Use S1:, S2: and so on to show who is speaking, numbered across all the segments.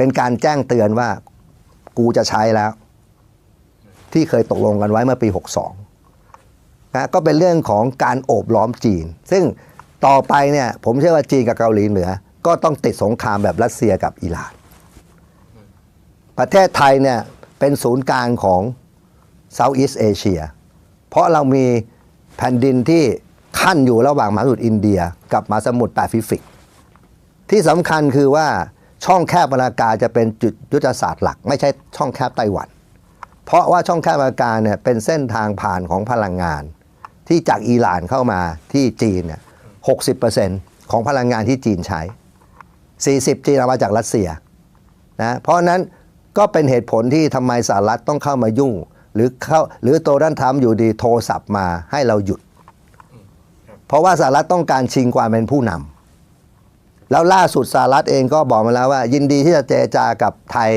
S1: เป็นการแจ้งเตือนว่ากูจะใช้แล้ว ที่เคยตกลงกันไว้เมื่อปี 62นะก็เป็นเรื่องของการโอบล้อมจีน ซึ่งต่อไปเนี่ยผมเชื่อว่าจีนกับเกาหลีเหนือ ก็ต้องติดสงครามแบบรัสเซียกับอิหร่าน ประเทศไทยเนี่ยเป็นศูนย์กลางของ Southeast Asia เพราะเรามีแผ่นดินที่ขั้นอยู่ระหว่างมหาสมุทรอินเดีย กับมหาสมุทรแปซิฟิก ที่สำคัญคือว่า ช่องแคบมาลากาจะเป็นจุดยุทธศาสตร์หลัก ไม่ใช่ช่องแคบไต้หวัน เพราะว่าช่องแคบมาลากาเนี่ยเป็นเส้นทางผ่านของพลังงาน ที่จากอิหร่านเข้ามาที่จีนเนี่ย60%ของพลังงานที่จีนใช้ 40 จีนเอามาจากรัสเซียนะเพราะนั้นก็เป็นเหตุผลที่ทำไมสหรัฐต้องเข้ามายุ่ง หรือเข้าหรือโตด้านทำอยู่ดีโทรศัพท์มาให้เราหยุด เพราะว่าสหรัฐต้องการชิงความเป็นผู้นำ แล้วล่าสุดสหรัฐเองก็บอกมาแล้วว่า ยินดีที่จะเจรจากับไทย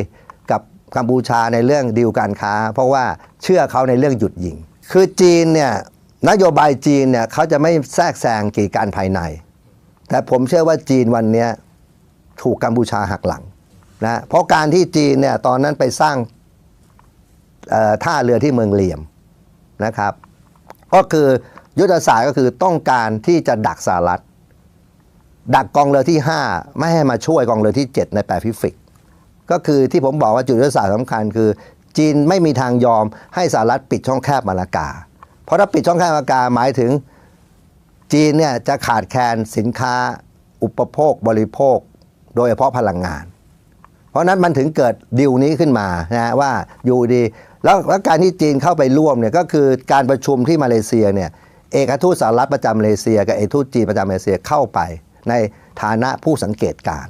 S1: กับกัมพูชาในเรื่องดีลการค้า เพราะว่าเชื่อเขาในเรื่องหยุดยิง คือจีนเนี่ยนโยบายจีนเนี่ยเขาจะไม่แทรกแซงกีดการภายใน แต่ผมเชื่อว่าจีนวันนี้ถูกกัมพูชาหักหลังนะเพราะการที่จีนเนี่ยตอนนั้นไปสร้างท่าเรือที่เมืองเหลี่ยมนะครับ ก็คือยุทธศาสตร์ก็คือต้องการที่จะดักสหรัฐ ดักกองเรือที่ 5 ไม่ให้มาช่วยกองเรือที่ 7 ในแปซิฟิก ก็คือที่ผมบอกว่าจุดยุทธศาสตร์สำคัญคือ จีนไม่มีทางยอมให้สหรัฐปิดช่องแคบมาลากา เพราะถ้าปิดช่องแคบมาลากาหมายถึงจีนเนี่ยจะขาดแคลนสินค้าอุปโภคบริโภค โดยเฉพาะพลังงาน เพราะนั้นมันถึงเกิดดิวนี้ขึ้นมานะว่าอยู่ดีแล้วแล้วการที่จีนเข้าไปร่วมเนี่ยก็คือการประชุมที่มาเลเซียเนี่ยเอกทูตสหรัฐประจำมาเลเซียกับเอกทูตจีนประจำมาเลเซียเข้าไป ในฐานะผู้สังเกตการ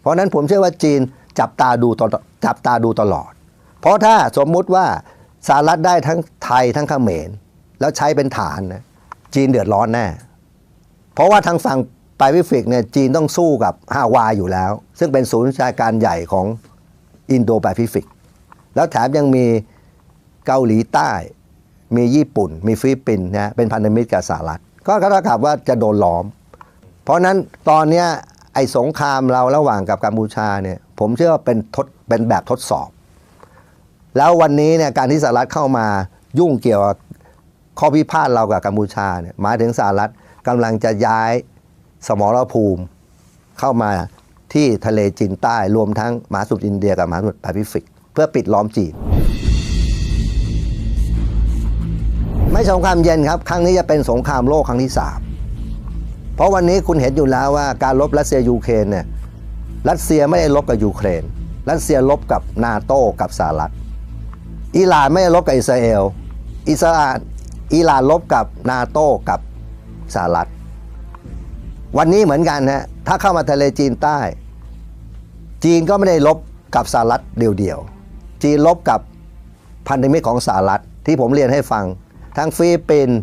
S1: เพราะนั้นผมเชื่อว่าจีนจับตาดูตลอดจับตาดูตลอด เพราะถ้าสมมุติว่าสหรัฐได้ทั้งไทยทั้งเขมร แล้วใช้เป็นฐานนะจีนเดือดร้อนแน่ เพราะว่าทางฝั่งแปซิฟิกเนี่ยจีนต้องสู้กับฮาวายอยู่แล้ว ซึ่งเป็นศูนย์วิชาการใหญ่ของอินโดแปซิฟิก แล้วแถมยังมีเกาหลีใต้ มีญี่ปุ่น มีฟิลิปปินส์นะเป็นพันธมิตรกับสหรัฐ ก็เท่ากับว่าจะโดนล้อม เพราะนั้นตอนนี้ไอ้สงครามเราระหว่างกับกัมพูชาเนี่ยผมเชื่อว่าเป็นทดเป็นแบบทดสอบ แล้ววันนี้เนี่ยการที่สหรัฐเข้ามายุ่งเกี่ยวกับข้อพิพาทเรากับกัมพูชาเนี่ยหมายถึงสหรัฐกำลังจะย้ายสมรภูมิเข้ามาที่ทะเลจีนใต้รวมทั้งมหาสมุทรอินเดียกับมหาสมุทรแปซิฟิก เพื่อปิดล้อมจีน ไม่สงครามเย็นครับ ครั้งนี้จะเป็นสงครามโลกครั้งที่สาม เพราะวันนี้คุณเห็นอยู่แล้วว่าการรบรัสเซียยูเครนเนี่ยรัสเซียไม่ได้รบกับยูเครน รัสเซียรบกับนาโต้กับสหรัฐอิหร่านไม่ได้รบกับอิสราเอลอิสราอิหร่านรบกับนาโต้กับสหรัฐ วันนี้เหมือนกันนะถ้าเข้ามาทะเลจีนใต้ จีนก็ไม่ได้ลบกับสหรัฐเดียวๆ จีนลบกับพันธมิตรของสหรัฐที่ผมเรียนให้ฟัง ทั้งฟิลิปปินส์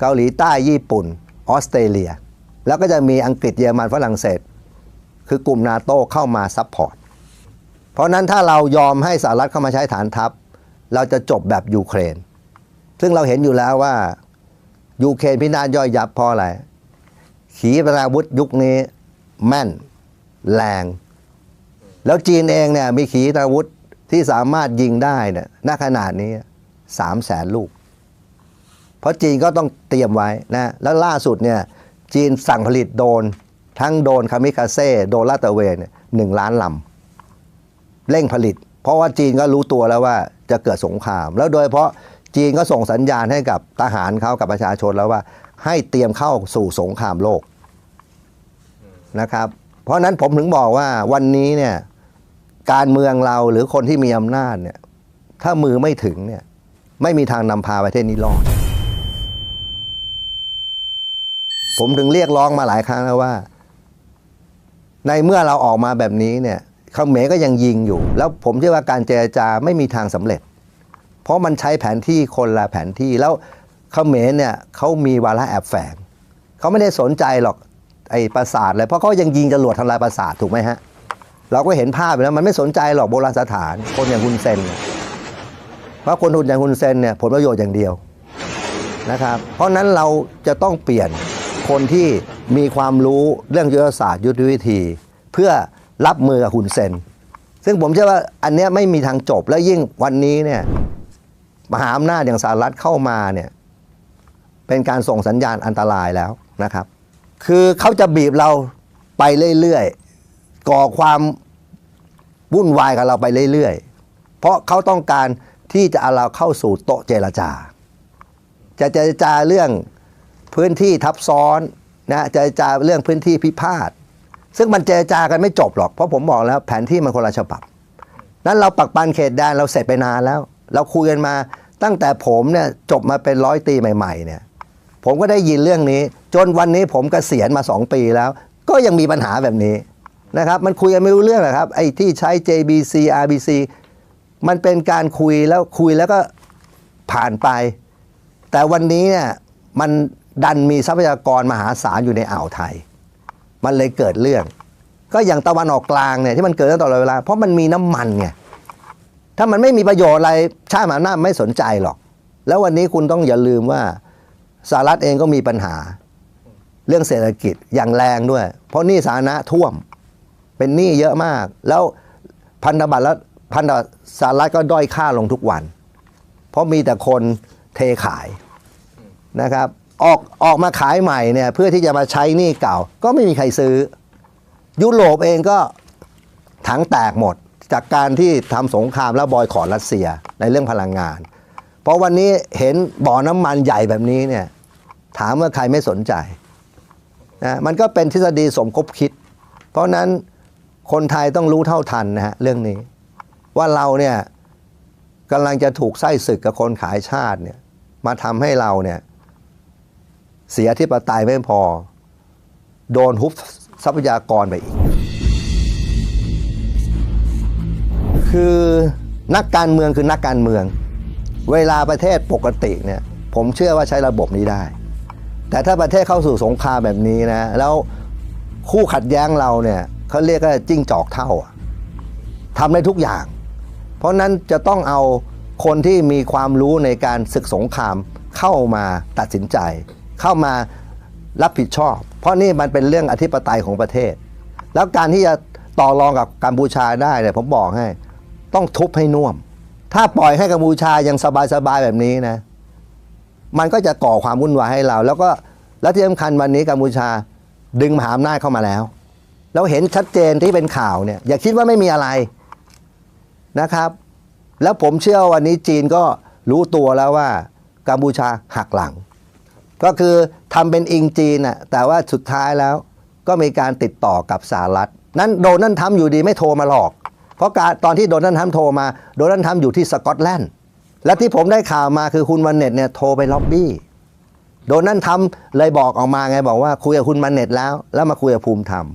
S1: เกาหลีใต้ญี่ปุ่น ออสเตรเลีย แล้วก็จะมีอังกฤษเยอรมันฝรั่งเศส คือกลุ่มนาโต้เข้ามาซัพพอร์ต เพราะนั้นถ้าเรายอมให้สหรัฐเข้ามาใช้ฐานทัพ เราจะจบแบบยูเครน ซึ่งเราเห็นอยู่แล้วว่ายูเครนพินาศย่อยยับเพราะอะไร ขีปนาวุธยุคนี้แม่นแรง แล้วจีนเองเนี่ยมีขีปนาวุธที่สามารถยิงได้เนี่ยณขนาดนี้สามแสนลูก เพราะจีนก็ต้องเตรียมไว้นะ แล้วล่าสุดเนี่ย จีนสั่งผลิตโดน ทั้งโดนคามิคาเซ่โดนลาตเวนเนี่ยหนึ่งล้านลำเร่งผลิต เพราะว่าจีนก็รู้ตัวแล้วว่าจะเกิดสงคราม แล้วโดยเฉพาะจีนก็ส่งสัญญาณให้กับทหารเขากับประชาชนแล้วว่า ให้เตรียมเข้าสู่สงครามโลกนะครับ เพราะนั้นผมถึงบอกว่าวันนี้เนี่ยการเมืองเราหรือคนที่มีอำนาจเนี่ยถ้ามือไม่ถึงเนี่ยไม่มีทางนำพาประเทศนี้รอด ผมถึงเรียกร้องมาหลายครั้งแล้วว่า ในเมื่อเราออกมาแบบนี้เนี่ยเขมรก็ยังยิงอยู่ แล้วผมเชื่อว่าการเจรจาไม่มีทางสำเร็จ เพราะมันใช้แผนที่คนละแผนที่แล้วเขมรเนี่ยเขามีวาระแอบแฝงเขาไม่ได้สนใจหรอกไอ้ปราสาทเลยเพราะเขายังยิงจรวดทำลายปราสาทถูกไหมฮะ เราก็เห็นภาพไปแล้วมันไม่สนใจหรอกโบราณสถานคนอย่างคุณเซนเพราะคนทุนอย่างคุณเซนเนี่ยผลประโยชน์อย่างเดียวนะครับ เพราะนั้นเราจะต้องเปลี่ยน คนที่มีความรู้เรื่องยุทธศาสตร์ยุทธวิธี เพื่อรับมือกับคุณเซน ซึ่งผมเชื่อว่าอันเนี้ยไม่มีทางจบแล้วยิ่งวันนี้เนี่ยมหาอำนาจอย่างสหรัฐเข้ามาเนี่ยเป็นการส่งสัญญาณอันตรายแล้วนะครับ คือเขาจะบีบเราไปเรื่อยๆ ก่อความวุ่นวายกับเราไปเรื่อยๆ เพราะเขาต้องการที่จะเอาเราเข้าสู่โต๊ะเจรจา จะเจรจาเรื่อง พื้นที่ทับซ้อนนะเจรจาเรื่องพื้นที่พิพาทซึ่งมันเจรจากันไม่จบหรอกเพราะผมบอกแล้ว แผนที่มันคนละฉบับ นั้นเราปักปันเขตแดนเราเสร็จไปนานแล้ว เราคุยกันมาตั้งแต่ผมเนี่ยจบมาเป็นร้อยตีใหม่ๆเนี่ยผมก็ได้ยินเรื่องนี้ จนวันนี้ผมกเกษียณมา 2 ปีแล้ว ก็ยังมีปัญหาแบบนี้นะครับ มันคุยกันไม่รู้เรื่องหรอกครับไอ้ที่ใช้ JBC RBC มันเป็นการคุยแล้วคุยแล้วก็ผ่านไป แต่วันนี้เนี่ยมัน ดันมีทรัพยากรมหาศาลอยู่ในอ่าวไทย มันเลยเกิดเรื่อง ก็อย่างตะวันออกกลางเนี่ยที่มันเกิดตั้งตลอดเวลา เพราะมันมีน้ำมันไงถ้ามันไม่มีประโยชน์อะไรชาติมหาอำนาจไม่สนใจหรอก แล้ววันนี้คุณต้องอย่าลืมว่าสหรัฐเองก็มีปัญหา เรื่องเศรษฐกิจอย่างแรงด้วย เพราะหนี้สาธารณะท่วมเป็นหนี้เยอะมาก แล้วพันธบัตรแล้วพันธบัตรสหรัฐก็ด้อยค่าลงทุกวัน เพราะมีแต่คนเทขายนะครับ ออกออกมาขายใหม่เนี่ยเพื่อที่จะมาใช้หนี้เก่า ก็ไม่มีใครซื้อ ยุโรปเองก็ถังแตกหมด จากการที่ทำสงครามแล้วบอยขอรัสเซียในเรื่องพลังงาน เพราะวันนี้เห็นบ่อน้ำมันใหญ่แบบนี้เนี่ยถามว่าใครไม่สนใจนะมันก็เป็นทฤษฎีสมคบคิด เพราะนั้นคนไทยต้องรู้เท่าทันนะฮะเรื่องนี้ ว่าเราเนี่ยกำลังจะถูกไส้ศึกกับคนขายชาติเนี่ยมาทำให้เราเนี่ย เสียที่ปไตยไม่พอ โดนฮุบทรัพยากรไปอีก คือนักการเมืองคือนักการเมือง เวลาประเทศปกติเนี่ยผมเชื่อว่าใช้ระบบนี้ได้ แต่ถ้าประเทศเข้าสู่สงครามแบบนี้นะ แล้วคู่ขัดแย้งเราเนี่ยเขาเรียกว่าจิ้งจอกเท่าทำได้ทุกอย่าง เพราะนั้นจะต้องเอาคนที่มีความรู้ในการศึกสงครามเข้ามาตัดสินใจ เข้ามารับผิดชอบ เพราะนี่มันเป็นเรื่องอธิปไตยของประเทศ แล้วการที่จะต่อรองกับกัมพูชาได้เนี่ยผมบอกให้ ต้องทุบให้น่วม ถ้าปล่อยให้กัมพูชายังสบายๆแบบนี้นะ มันก็จะก่อความวุ่นวายให้เรา แล้วก็และที่สำคัญวันนี้กัมพูชาดึงมหาอำนาจเข้ามาแล้วแล้วเห็นชัดเจนที่เป็นข่าวเนี่ย อย่าคิดว่าไม่มีอะไรนะครับ แล้วผมเชื่อวันนี้จีนก็รู้ตัวแล้วว่ากัมพูชาหักหลัง ก็คือทำเป็นอิงจีนน่ะแต่ว่าสุดท้ายแล้วก็มีการติดต่อกับสหรัฐ นั้นโดนัลด์ทรัมป์อยู่ดีไม่โทรมาหลอก เพราะการตอนที่โดนัลด์ทรัมป์โทรมาโดนัลด์ทรัมป์อยู่ที่สกอตแลนด์และที่ผมได้ข่าวมาคือคุณวันเน็ตเนี่ยโทรไปล็อบบี้โดนัลด์ทรัมป์เลยบอกออกมาไงบอกว่าคุยกับคุณมันเน็ตแล้ว แล้วมาคุยกับภูมิธรรม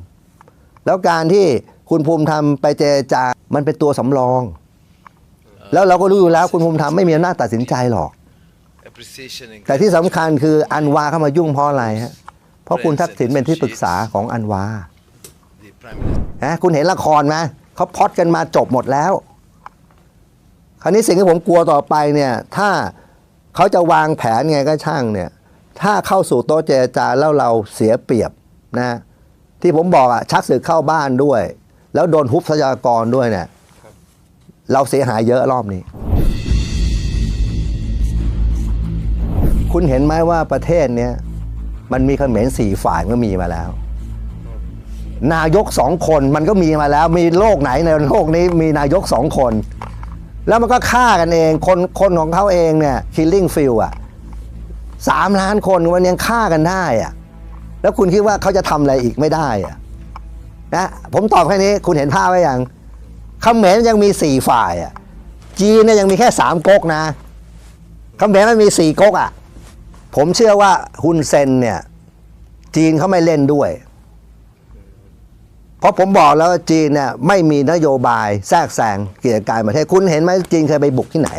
S1: แล้วการที่คุณภูมิธรรมไปเจรจามันเป็นตัวสำรอง แล้วเราก็รู้อยู่แล้วคุณภูมิธรรมไม่มีอำนาจตัดสินใจหรอก แต่ที่สำคัญคืออันวาเข้ามายุ่งเพราะอะไรฮะเพราะคุณทักษิณเป็นที่ปรึกษาของอันวา
S2: the prime minister
S1: นะคุณเห็นละครไหมเขาพล็อดกันมาจบหมดแล้ว คราวนี้สิ่งที่ผมกลัวต่อไปเนี่ย ถ้าเขาจะวางแผนไงก็ช่างเนี่ย ถ้าเข้าสู่โต๊ะเจรจาแล้วเราเสียเปรียบนะที่ผมบอกอะชักศึกเข้าบ้านด้วย แล้วโดนฮุบทรัพยากรด้วยเนี่ยเราเสียหายเยอะรอบนี้ คุณเห็นไหมว่าประเทศเนี้ยมันมีเขมรสี่ฝ่ายก็มีมาแล้ว นายกสองคนมันก็มีมาแล้ว มีโลกไหนในโลกนี้มีนายกสองคน แล้วมันก็ฆ่ากันเองคนคนของเขาเองเนี่ย killing field อะสามล้านคนวันยังฆ่ากันได้อะแล้วคุณคิดว่าเขาจะทำอะไรอีกไม่ได้อะนะผมตอบแค่นี้คุณเห็นภาพไหมยังเขมรยังมีสี่ฝ่ายอะจีนเนี่ยยังมีแค่สามก๊กนะเขมรมันมีสี่ก๊กอะ ผมเชื่อว่าฮุนเซนเนี่ย จีนเขาไม่เล่นด้วย เพราะผมบอกแล้วว่าจีนเนี่ยไม่มีนโยบายแทรกแซงกิจการประเทศคุณเห็นไหมจีนเคยไปบุกที่ไหน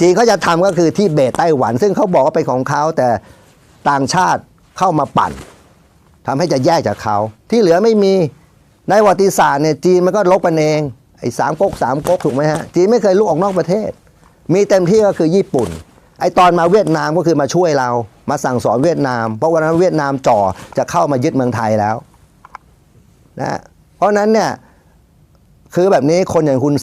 S1: จีนเขาจะทำก็คือที่เบตไต้หวัน ซึ่งเขาบอกว่าเป็นของเขาแต่ต่างชาติเข้ามาปั่นทำให้จะแยกจากเขา ที่เหลือไม่มีในประวัติศาสตร์เนี่ยจีนมันก็ลบกันเองไอ้สามก๊กสามก๊กถูกไหมฮะจีนไม่เคยลุกออกนอกประเทศ มีเต็มที่ก็คือญี่ปุ่น ไอ้ตอนมาเวียดนามก็คือมาช่วยเรามาสั่งสอนเวียดนาม เพราะวันนั้นเวียดนามจ่อจะเข้ามายึดเมืองไทยแล้วนะเพราะนั้นเนี่ยคือแบบนี้คนอย่างคุณ